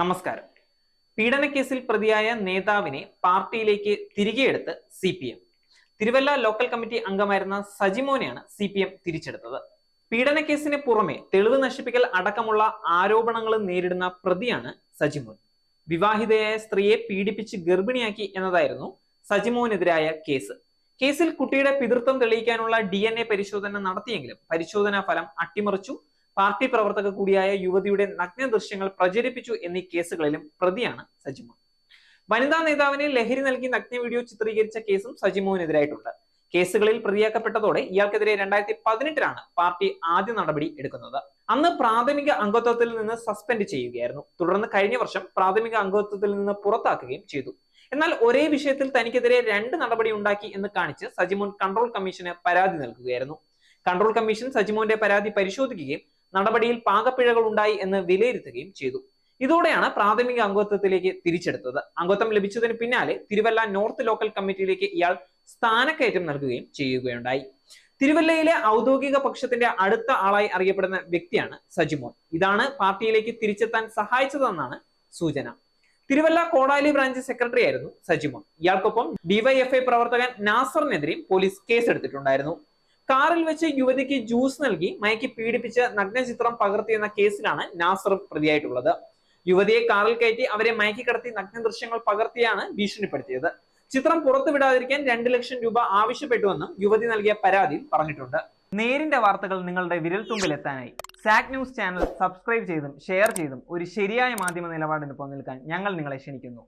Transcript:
നമസ്കാരം. പീഡനക്കേസിൽ പ്രതിയായ നേതാവിനെ പാർട്ടിയിലേക്ക് തിരികെ എടുത്ത് C P M. Thiruvalla local committee അംഗമായിരുന്ന സജിമോനെയാണ് സി പി എം തിരിച്ചെടുത്തത്. പീഡനക്കേസിന് പുറമെ തെളിവ് നശിപ്പിക്കൽ അടക്കമുള്ള ആരോപണങ്ങൾ നേരിടുന്ന പ്രതിയാണ് സജിമോൻ. വിവാഹിതയായ സ്ത്രീയെ പീഡിപ്പിച്ച് ഗർഭിണിയാക്കി എന്നതായിരുന്നു സജിമോനെതിരായ കേസ്. കേസിൽ കുട്ടിയുടെ പിതൃത്വം തെളിയിക്കാനുള്ള ഡി പരിശോധന നടത്തിയെങ്കിലും പരിശോധനാ ഫലം അട്ടിമറിച്ചു. പാർട്ടി പ്രവർത്തക കൂടിയായ യുവതിയുടെ നഗ്ന ദൃശ്യങ്ങൾ പ്രചരിപ്പിച്ചു എന്നീ കേസുകളിലും പ്രതിയാണ് സജിമോൻ വനിതാ നേതാവിനെ ലഹരി നൽകി നഗ്ന വീഡിയോ ചിത്രീകരിച്ച കേസും സജിമോനെതിരായിട്ടുണ്ട് കേസുകളിൽ പ്രതിയാക്കപ്പെട്ടതോടെ ഇയാൾക്കെതിരെ രണ്ടായിരത്തി പതിനെട്ടിലാണ് പാർട്ടി ആദ്യ നടപടി എടുക്കുന്നത്. അന്ന് പ്രാഥമിക അംഗത്വത്തിൽ നിന്ന് സസ്പെൻഡ് ചെയ്യുകയായിരുന്നു. തുടർന്ന് കഴിഞ്ഞ വർഷം പ്രാഥമിക അംഗത്വത്തിൽ നിന്ന് പുറത്താക്കുകയും ചെയ്തു. എന്നാൽ ഒരേ വിഷയത്തിൽ തനിക്കെതിരെ രണ്ട് നടപടി ഉണ്ടാക്കി എന്ന് കാണിച്ച് സജിമോൻ കൺട്രോൾ കമ്മീഷന് പരാതി നൽകുകയായിരുന്നു. കൺട്രോൾ കമ്മീഷൻ സജിമോന്റെ പരാതി പരിശോധിക്കുകയും നടപടിയിൽ പാകപ്പിഴകൾ ഉണ്ടായി എന്ന് വിലയിരുത്തുകയും ചെയ്തു. ഇതോടെയാണ് പ്രാഥമിക അംഗത്വത്തിലേക്ക് തിരിച്ചെടുത്തത്. അംഗത്വം ലഭിച്ചതിന് പിന്നാലെ തിരുവല്ല നോർത്ത് ലോക്കൽ കമ്മിറ്റിയിലേക്ക് ഇയാൾ സ്ഥാനക്കയറ്റം നൽകുകയും ചെയ്യുകയുണ്ടായി. തിരുവല്ലയിലെ ഔദ്യോഗിക പക്ഷത്തിന്റെ അടുത്ത ആളായി അറിയപ്പെടുന്ന വ്യക്തിയാണ് സജിമോൻ. ഇതാണ് പാർട്ടിയിലേക്ക് തിരിച്ചെത്താൻ സഹായിച്ചതെന്നാണ് സൂചന. തിരുവല്ല കോടാലി ബ്രാഞ്ച് സെക്രട്ടറി ആയിരുന്നു സജിമോൻ. ഇയാൾക്കൊപ്പം ഡിവൈഎഫ്ഐ പ്രവർത്തകൻ നാസറിനെതിരെയും പോലീസ് കേസെടുത്തിട്ടുണ്ടായിരുന്നു. കാറിൽ വെച്ച് യുവതിക്ക് ജ്യൂസ് നൽകി മയക്കി പീഡിപ്പിച്ച് നഗ്നചിത്രം പകർത്തിയെന്ന കേസിലാണ് നാസർ പ്രതിയായിട്ടുള്ളത്. യുവതിയെ കാറിൽ കയറ്റി അവരെ മയക്കി കടത്തി നഗ്ന ദൃശ്യങ്ങൾ പകർത്തിയാണ് ഭീഷണിപ്പെടുത്തിയത്. ചിത്രം പുറത്തുവിടാതിരിക്കാൻ രണ്ട് ലക്ഷം രൂപ ആവശ്യപ്പെട്ടുവെന്നും യുവതി നൽകിയ പരാതിയിൽ പറഞ്ഞിട്ടുണ്ട്. നേരിന്റെ വാർത്തകൾ നിങ്ങളുടെ വിരൽത്തുമ്പിലെത്താനായി സാക് ന്യൂസ് ചാനൽ സബ്സ്ക്രൈബ് ചെയ്തും ഷെയർ ചെയ്തും ഒരു ശരിയായ മാധ്യമ നിലപാടിന് പോകാൻ ഞങ്ങൾ നിങ്ങളെ ക്ഷണിക്കുന്നു.